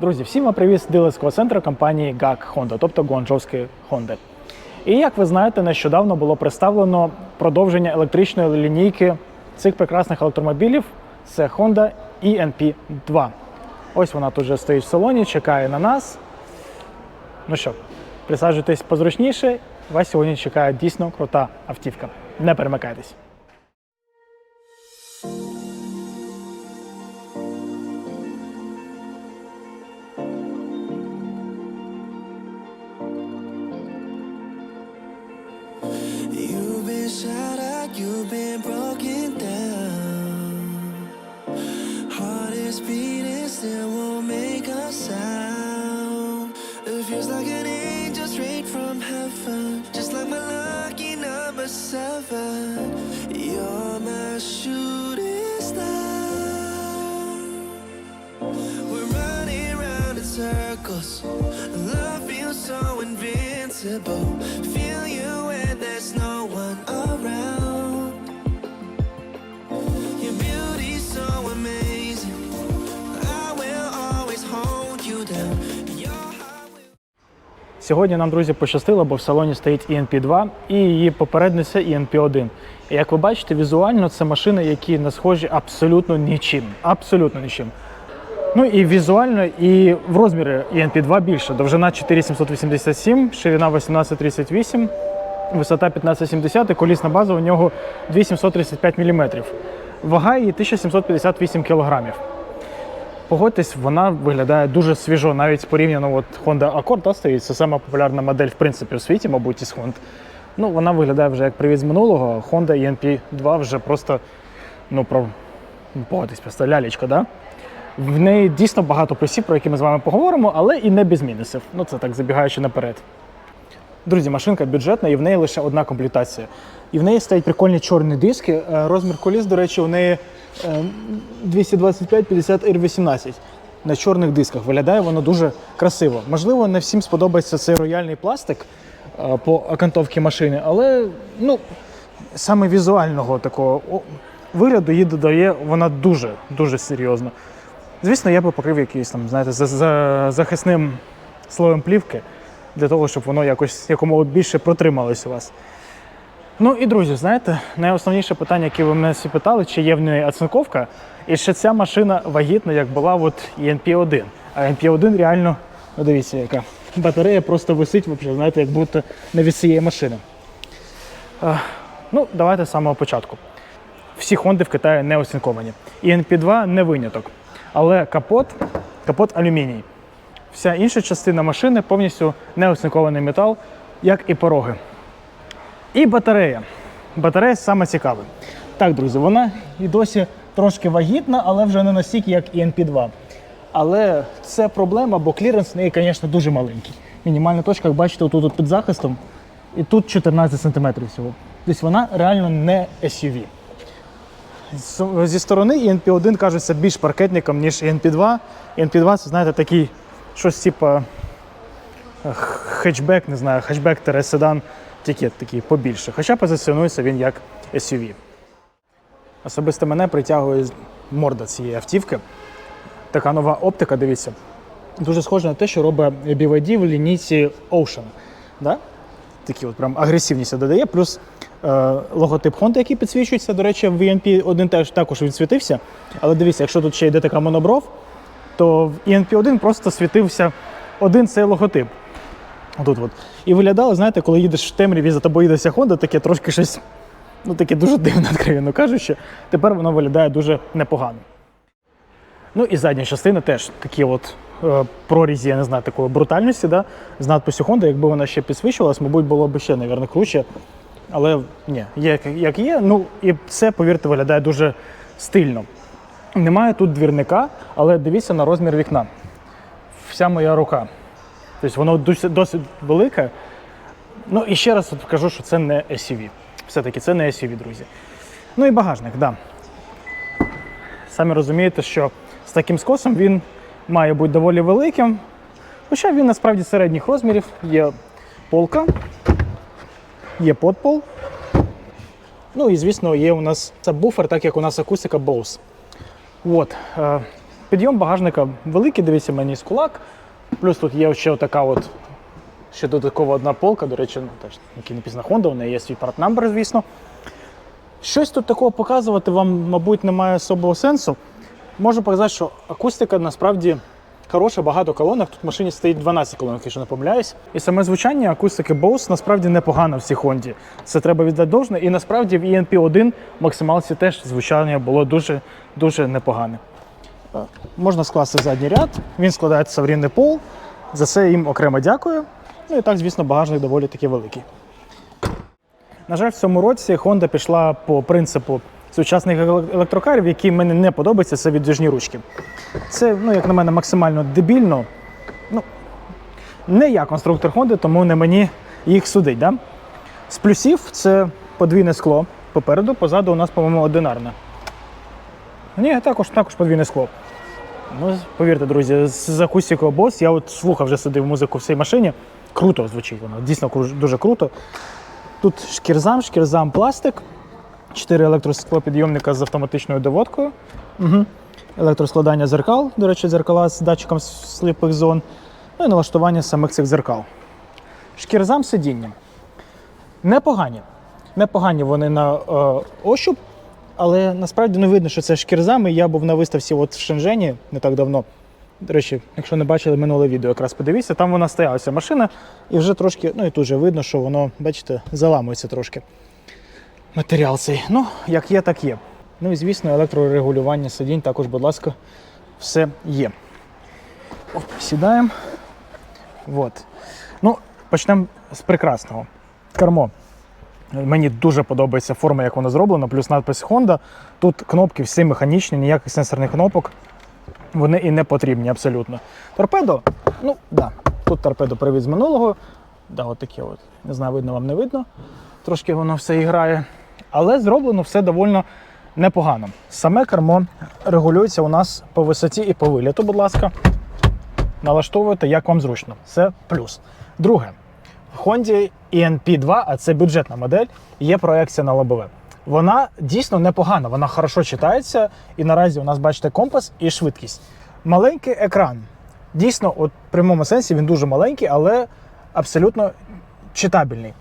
Друзі, всім вам привіз з дилерського центру компанії GAC Honda, тобто Гуанчжоуської Honda. І як ви знаєте, нещодавно було представлено продовження електричної лінійки цих прекрасних електромобілів. Це Honda ENP 2. Ось вона тут вже стоїть в салоні, чекає на нас. Ну що, присаджуйтесь позручніше. Вас сьогодні чекає дійсно крута автівка. Не перемикайтесь. Сьогодні нам, друзі, пощастило, бо в салоні стоїть ENP2 і її попередниця ENP1. І як ви бачите, візуально це машини, які не схожі абсолютно нічим. Абсолютно нічим. Ну і візуально, і в розмірі ENP2 більше. Довжина 4787, ширина 1838, висота 1570 і колісна база у нього 2735 мм. Вага її 1758 кг. Погодьтесь, вона виглядає дуже свіжо, навіть порівняно от Honda Accord да, стоїть. Це сама популярна модель, в принципі, у світі, мабуть, із Honda. Ну, вона виглядає вже як привід з минулого. Honda ENP 2 вже просто, ну, про ну, погодьтесь, просто лялечка, да? В неї дійсно багато плюсів, про які ми з вами поговоримо, але і не без мінусів. Ну, це так забігаючи наперед. Друзі, машинка бюджетна і в неї лише одна комплектація. І в неї стоять прикольні чорні диски. Е, Розмір коліс, до речі, у неї е, 225-50 R18 на чорних дисках. Виглядає воно дуже красиво. Можливо, не всім сподобається цей рояльний пластик е, по окантовці машини, але ну, саме візуального такого вигляду їй додає вона дуже дуже серйозно. Звісно, я би покрив якийсь там, знаєте, за, за, захисним слоєм плівки для того, щоб воно якось якомога більше протрималось у вас. Ну і друзі, знаєте, найосновніше питання, яке ви мене всі питали, чи є в неї оцинковка, і ще ця машина вагітна, як була от ENP1. А ENP1 реально, ну дивіться, яка батарея просто висить, взагалі, знаєте, як будто не від цієї машини. Е, ну, давайте з самого початку. Всі Хонди в Китаї не оцинковані. ENP2 не виняток. Але капот, капот алюміній. Вся інша частина машини повністю неоцинкований метал, як і пороги. І батарея. Батарея саме цікаве. Так, друзі, вона і досі трошки вагітна, але вже не настільки, як і NP2. Але це проблема, бо кліренс в неї, звісно, дуже маленький. Мінімальна точка, як бачите, отут під захистом, і тут 14 см всього. Тобто вона реально не SUV. Зі сторони ENP1 кажеться більш паркетником, ніж ENP2. ENP2 це, знаєте, такий щось типу хетчбек, не знаю, хетчбек седан, тільки такий побільше. Хоча позиціонується він як SUV. Особисто мене притягує морда цієї автівки. Така нова оптика, дивіться. Дуже схоже на те, що робить BYD в лінійці Ocean. Да? Такі от прям агресивність додає. Плюс е, логотип Honda, який підсвічується. До речі, в ENP 1 теж також відсвітився. Але дивіться, якщо тут ще йде така монобров, то в ENP1 просто світився один цей логотип. Отут от. І виглядало, знаєте, коли їдеш в темряві, за тобою їдеться Honda, таке трошки щось, ну таке дуже дивне, откровенно кажучи. Тепер воно виглядає дуже непогано. Ну і задня частина теж такі от е, прорізі, я не знаю, такої брутальності, да, з надписю Honda, якби вона ще підсвічувалась, мабуть, було б ще, мабуть, круче. Але ні, є як є. Ну і це, повірте, виглядає дуже стильно. Немає тут двірника, але дивіться на розмір вікна. Вся моя рука. Тобто воно досить, велике. Ну і ще раз кажу, що це не SUV. Все-таки це не SUV, друзі. Ну і багажник, так. Да. Самі розумієте, що з таким скосом він має бути доволі великим. Хоча він насправді середніх розмірів. Є полка, є подпол. Ну і звісно, є у нас сабвуфер, так як у нас акустика Bose. От. Е, Підйом багажника великий, дивіться, мені з кулак. Плюс тут є ще така от ще додаткова одна полка, до речі, ну, теж який написано Honda, у неї є свій парт-намбер, звісно. Щось тут такого показувати вам, мабуть, немає особого сенсу. Можу показати, що акустика насправді хороша, багато колонок. Тут в машині стоїть 12 колонок, якщо не помиляюсь. І саме звучання акустики Bose насправді непогано в цій Honda. Це треба віддати должне. І насправді в ENP1 максималці теж звучання було дуже дуже непогане. Е, Можна скласти задній ряд, він складається в рівний пол. За це їм окремо дякую. Ну і так, звісно, багажник доволі таки великий. На жаль, в цьому році Honda пішла по принципу сучасних електрокарів, які мені не подобаються, це віддвижні ручки. Це, ну, як на мене, максимально дебільно. Ну, не я конструктор Honda, тому не мені їх судить. Да? З плюсів це подвійне скло попереду, позаду у нас, по-моєму, одинарне. Ні, також, також подвійне скло. Ну, повірте, друзі, з акустикою Bose я от слухав вже сидив музику в цій машині. Круто звучить воно, дійсно дуже круто. Тут шкірзам, шкірзам пластик, 4 електросклопідйомника з автоматичною доводкою. Угу. Електроскладання зеркал, до речі, зеркала з датчиком сліпих зон. Ну і налаштування самих цих зеркал. Шкірзам сидіння. Непогані. Непогані вони на е, ощуп, але насправді не видно, що це шкірзами. Я був на виставці от в Шенжені не так давно. До речі, якщо не бачили минуле відео, якраз подивіться, там вона стояла ця машина, і вже трошки, ну і тут вже видно, що воно, бачите, заламується трошки. Матеріал цей. Ну, як є, так є. Ну і звісно, електрорегулювання сидінь також, будь ласка, все є. Оп, сідаємо. От. Ну, почнемо з прекрасного. Кермо. Мені дуже подобається форма, як воно зроблено, плюс надпис Honda. Тут кнопки всі механічні, ніяких сенсорних кнопок. Вони і не потрібні абсолютно. Торпедо, ну да, тут торпедо привід з минулого. Да, от таке от. Не знаю, видно вам не видно. Трошки воно все і грає. Але зроблено все доволі непогано. Саме кермо регулюється у нас по висоті і по виліту, будь ласка. Налаштовуєте, як вам зручно. Це плюс. Друге, в Honda ENP2, а це бюджетна модель, є проекція на лобове. Вона дійсно непогана, вона хорошо читається, і наразі у нас бачите компас і швидкість. Маленький екран. Дійсно, от в прямому сенсі він дуже маленький, але абсолютно читабельний.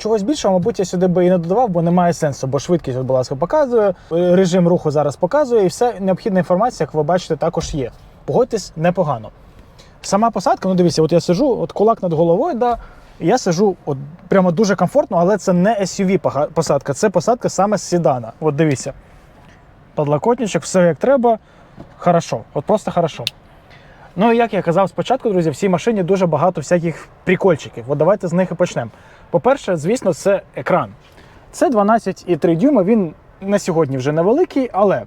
Чогось більшого, мабуть, я сюди би і не додавав, бо немає сенсу, бо швидкість, будь ласка, показує, режим руху зараз показує, і все необхідна інформація, як ви бачите, також є. Погодьтесь, непогано. Сама посадка, ну дивіться, от я сижу, от кулак над головою, да, і я сижу от прямо дуже комфортно, але це не SUV посадка, це посадка саме з седана. От дивіться. Подлокотничок, все як треба. Хорошо, от просто хорошо. Ну і як я казав спочатку, друзі, в цій машині дуже багато всяких прикольчиків. От давайте з них і почнемо. По-перше, звісно, це екран. Це 12,3 дюйма, він на сьогодні вже невеликий, але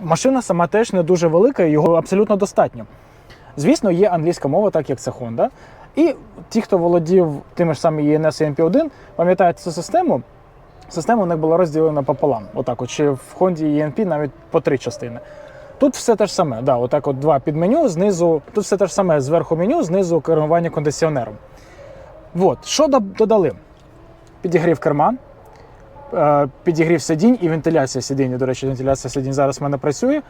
машина сама теж не дуже велика, його абсолютно достатньо. Звісно, є англійська мова, так як це Honda. І ті, хто володів тими ж E ENS і MP1, пам'ятають цю систему. Система у них була розділена пополам. Отак, от, чи в Honda і ENP навіть по три частини. Тут все те ж саме. Да, отак от два під меню, знизу. Тут все те ж саме зверху меню, знизу керування кондиціонером. От, що додали? Підігрів керма, е, підігрів сидінь і вентиляція сидіння. До речі, вентиляція сидінь зараз в мене працює.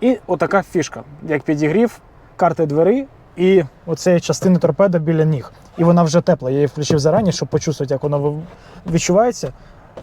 І отака фішка, як підігрів карти двері і оцеї частини торпеда біля ніг. І вона вже тепла. Я її включив зарані, щоб почувствувати, як воно відчувається.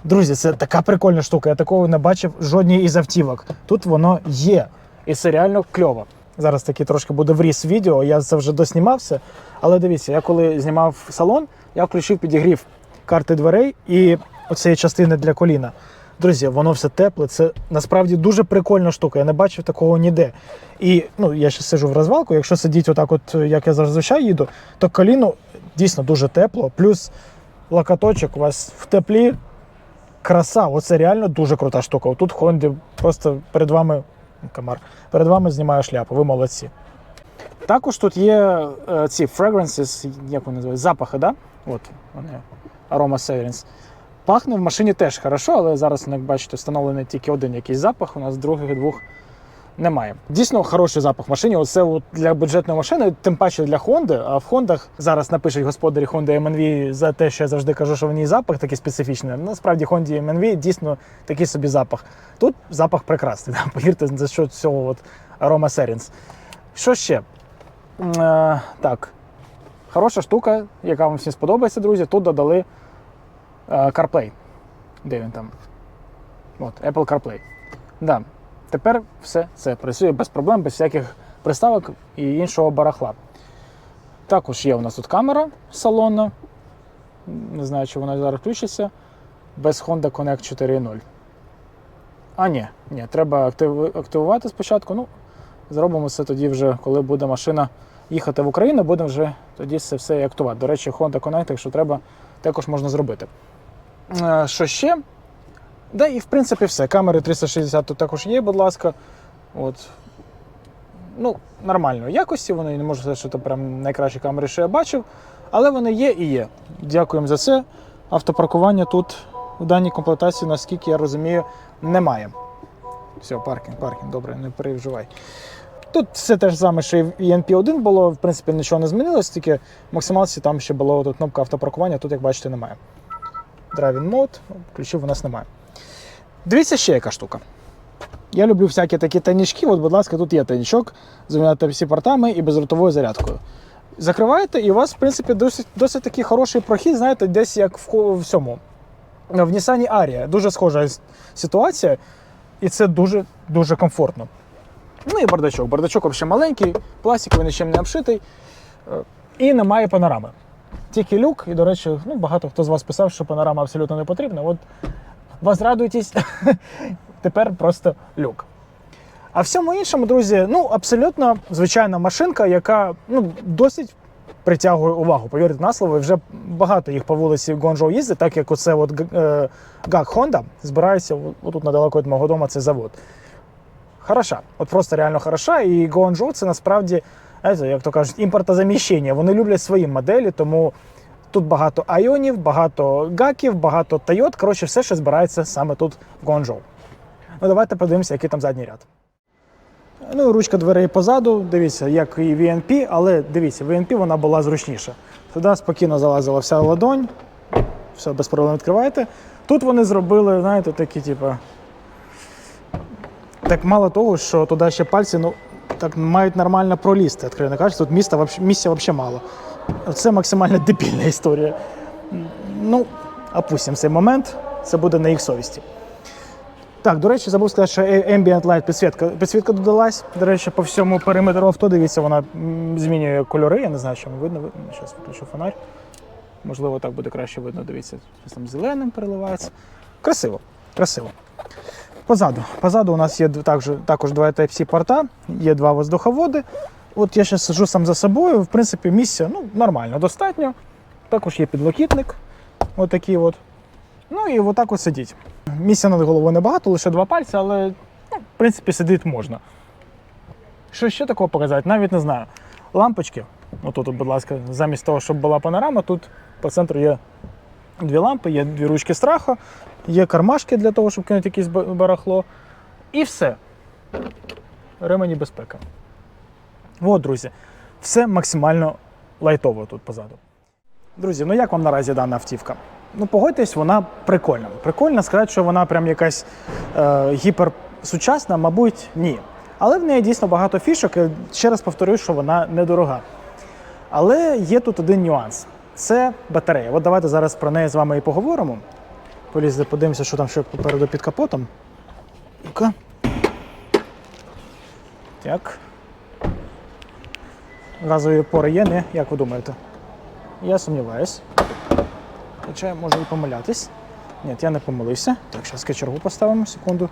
Друзі, це така прикольна штука. Я такого не бачив жодній із автівок. Тут воно є. І це реально кльово. Зараз таки трошки буде вріс відео, я це вже доснімався. Але дивіться, я коли знімав салон, я включив підігрів карти дверей і оцієї частини для коліна. Друзі, воно все тепле. Це насправді дуже прикольна штука. Я не бачив такого ніде. І ну, я ще сиджу в розвалку. Якщо сидіти отак, от як я зазвичай їду, то коліно дійсно дуже тепло. Плюс локоточок у вас в теплі. Краса, оце реально дуже крута штука. Отут Хонді просто перед вами комар, перед вами знімаю шляпу. Ви молодці. Також тут є е, ці fragrances, як вони називають, запахи, да? От вони Aroma Severance. Пахне в машині теж хорошо, але зараз, як бачите, встановлений тільки один якийсь запах, у нас других двох немає. Дійсно хороший запах машині. Оце от для бюджетної машини, тим паче для Honda. А в Хондах зараз напишуть господарі Honda MNV за те, що я завжди кажу, що в ній запах такий специфічний. Насправді Honda MNV дійсно такий собі запах. Тут запах прекрасний. Да? Повірте, за що цього от Roma Serins. Що ще? Е, так, хороша штука, яка вам всім сподобається, друзі. Тут додали е, CarPlay. Де він там? От, Apple CarPlay. Да. Тепер все це працює без проблем, без всяких приставок і іншого барахла. Також є у нас тут камера салонна. Не знаю, чи вона зараз включиться. Без Honda Connect 4.0. А, ні, ні, треба активувати спочатку. Ну, зробимо це тоді вже, коли буде машина їхати в Україну, будемо вже тоді це все і актувати. До речі, Honda Connect, якщо треба, також можна зробити. Е, Що ще? Да, і в принципі все. Камери 360 тут також є, будь ласка. От. Ну, нормальної якості, вони не можу сказати, що це прям найкращі камери, що я бачив, але вони є і є. Дякуємо за це. Автопаркування тут в даній комплектації, наскільки я розумію, немає. Все, паркінг, паркінг, добре, не переживай. Тут все те ж саме, що і в ENP1 було, в принципі, нічого не змінилось, тільки в максималці там ще була кнопка автопаркування, тут, як бачите, немає. Driving Mode, ключів у нас немає. Дивіться ще яка штука. Я люблю всякі такі тайнічки. От, будь ласка, тут є тайнічок з всі портами і безротовою зарядкою. Закриваєте, і у вас, в принципі, досить, досить такий хороший прохід, знаєте, десь як в, в цьому. В Nissan Арія. Дуже схожа ситуація, і це дуже дуже комфортно. Ну і бардачок. Бардачок взагалі маленький, пластиковий, нічим не обшитий. е, І немає панорами. Тільки люк, і, до речі, ну, багато хто з вас писав, що панорама абсолютно не потрібна. От вас радуйтесь, тепер просто люк. А всьому іншому, друзі, ну абсолютно звичайна машинка, яка ну, досить притягує увагу. Повірте на слово, вже багато їх по вулиці Гонжоу їздить, так як оце от е, ГАК Honda збирається отут недалеко від мого дому, це завод. Хороша, от просто реально хороша. І Гонжоу це насправді, як то кажуть, імпортозаміщення. Вони люблять свої моделі, тому тут багато айонів, багато гаків, багато Тойот. Коротше, все, що збирається саме тут в Гонжоу. Ну, давайте подивимося, який там задній ряд. Ну, ручка дверей позаду, дивіться, як і VNP, але дивіться, VNP вона була зручніша. Туди спокійно залазила вся ладонь, все, без проблем відкриваєте. Тут вони зробили, знаєте, такі, типу. Так мало того, що туди ще пальці ну, так мають нормально пролізти, відкровенно кажучи, тут місця взагалі мало. Це максимально дебільна історія. Ну, опустимо цей момент, це буде на їх совісті. Так, до речі, забув сказати, що Ambient Light підсвітка, підсвітка додалась. До речі, по всьому периметру авто, дивіться, вона змінює кольори. Я не знаю, що видно. Зараз включу фонарь. Можливо, так буде краще видно. Дивіться, щось там зеленим переливається. Красиво, красиво. Позаду. Позаду у нас є також, також два Type-C порта, є два воздуховоди. От я зараз сижу сам за собою. В принципі, місця ну, нормально, достатньо. Також є підлокітник. Отакий от. Ну і отак от сидіть. Місця над головою небагато, лише два пальці, але ну, в принципі сидіти можна. Що ще такого показати? Навіть не знаю. Лампочки. Отут, от, будь ласка, замість того, щоб була панорама, тут по центру є дві лампи, є дві ручки страху, є кармашки для того, щоб кинути якесь барахло. І все. Ремені безпеки. От, друзі, все максимально лайтово тут позаду. Друзі, ну як вам наразі дана автівка? Ну, погодьтесь, вона прикольна. Прикольно сказати, що вона прям якась е, гіперсучасна, мабуть, ні. Але в неї дійсно багато фішок. і Ще раз повторюю, що вона недорога. Але є тут один нюанс: це батарея. От давайте зараз про неї з вами і поговоримо. Полізли, подивимося, що там ще попереду під капотом. Ну-ка. Так. Газові опори є, не? Як ви думаєте? Я сумніваюсь. Хоча я можу і помилятись. Ні, я не помилився. Так, зараз качергу поставимо, секунду.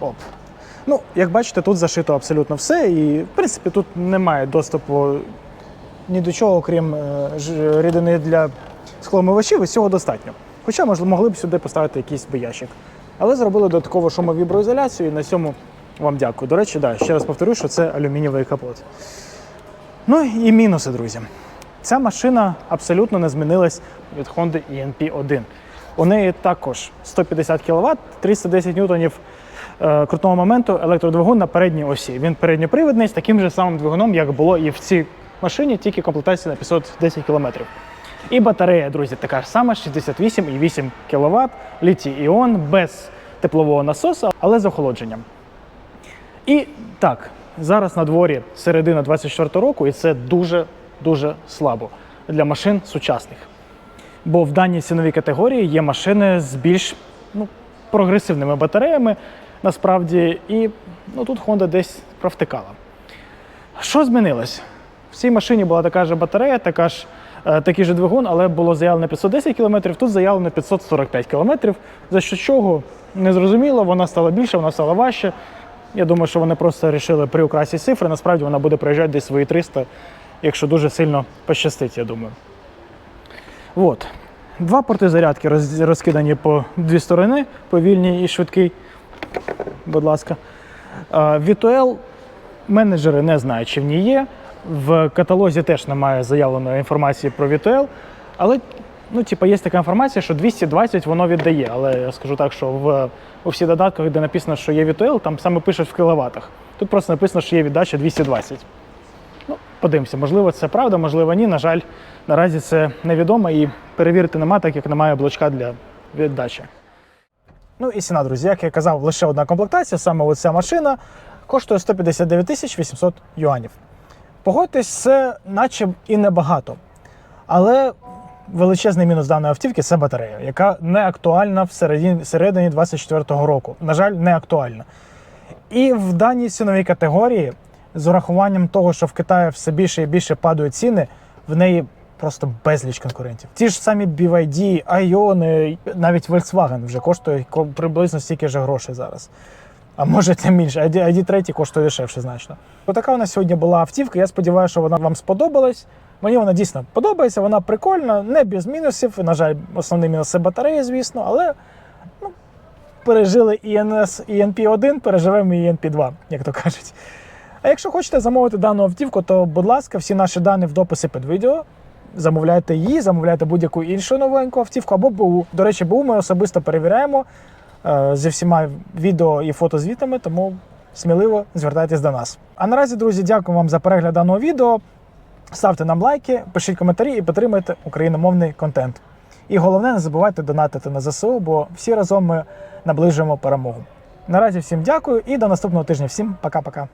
Оп. Ну, як бачите, тут зашито абсолютно все, і в принципі тут немає доступу ні до чого, окрім е, рідини для скломивачів, і цього достатньо. Хоча, можливо, могли б сюди поставити якийсь би ящик. Але зробили додаткову шумовіброізоляцію, і на цьому вам дякую. До речі, да, ще раз повторю, що це алюмінієвий капот. Ну і мінуси, друзі. Ця машина абсолютно не змінилась від Honda ENP1. У неї також 150 кВт, 310 ньютонів е, крутного моменту, електродвигун на передній осі. Він передньопривідний з таким же самим двигуном, як було і в цій машині, тільки комплектація на 510 км. І батарея, друзі, така ж сама 68,8 кВт, літій іон без теплового насосу, але з охолодженням. І так, зараз на дворі середина 24 року, і це дуже дуже слабо для машин сучасних. Бо в даній ціновій категорії є машини з більш ну, прогресивними батареями, насправді, і ну, тут Honda десь провтикала. Що змінилось? В цій машині була така ж батарея, така ж, е, такий же двигун, але було заявлено 510 км, тут заявлено 545 км. За що чого не зрозуміло, вона стала більше, вона стала важче. Я думаю, що вони просто вирішили при украсі цифри. Насправді вона буде проїжджати десь свої 300, якщо дуже сильно пощастить, я думаю. От. Два порти зарядки роз- розкидані по дві сторони, повільній і швидкий. Будь ласка. Вітуел менеджери не знають, чи в ній є. В каталозі теж немає заявленої інформації про Вітуел. Але ну, типу, є така інформація, що 220 воно віддає. Але я скажу так, що в, у всіх додатках, де написано, що є Вітуел, там саме пишуть в кіловатах. Тут просто написано, що є віддача 220. Ну, подивимося, можливо, це правда, можливо, ні. На жаль, наразі це невідомо і перевірити нема, так як немає блочка для віддачі. Ну і ціна, друзі, як я казав, лише одна комплектація, саме оця машина, коштує 159 тисяч 800 юанів. Погодьтесь, це наче і небагато. Але величезний мінус даної автівки це батарея, яка не актуальна в середині, середині 24-го року. На жаль, не актуальна. І в даній ціновій категорії, з урахуванням того, що в Китаї все більше і більше падають ціни, в неї просто безліч конкурентів. Ті ж самі BYD, Ion, навіть Volkswagen вже коштує приблизно стільки ж грошей зараз. А може тим більше. ID, ID 3 коштує дешевше значно. Отака у нас сьогодні була автівка. Я сподіваюся, що вона вам сподобалась. Мені вона дійсно подобається, вона прикольна, не без мінусів. На жаль, основний мінус це батарея, звісно, але ну, пережили ІНС ENP1, переживемо і ENP2, як то кажуть. А якщо хочете замовити дану автівку, то, будь ласка, всі наші дані в дописі під відео. Замовляйте її, замовляйте будь-яку іншу новеньку автівку або БУ. До речі, БУ ми особисто перевіряємо е, зі всіма відео і фотозвітами, тому сміливо звертайтесь до нас. А наразі, друзі, дякую вам за перегляд даного відео. Ставте нам лайки, пишіть коментарі і підтримуйте україномовний контент. І головне, не забувайте донатити на ЗСУ, бо всі разом ми наближуємо перемогу. Наразі всім дякую і до наступного тижня. Всім пока-пока.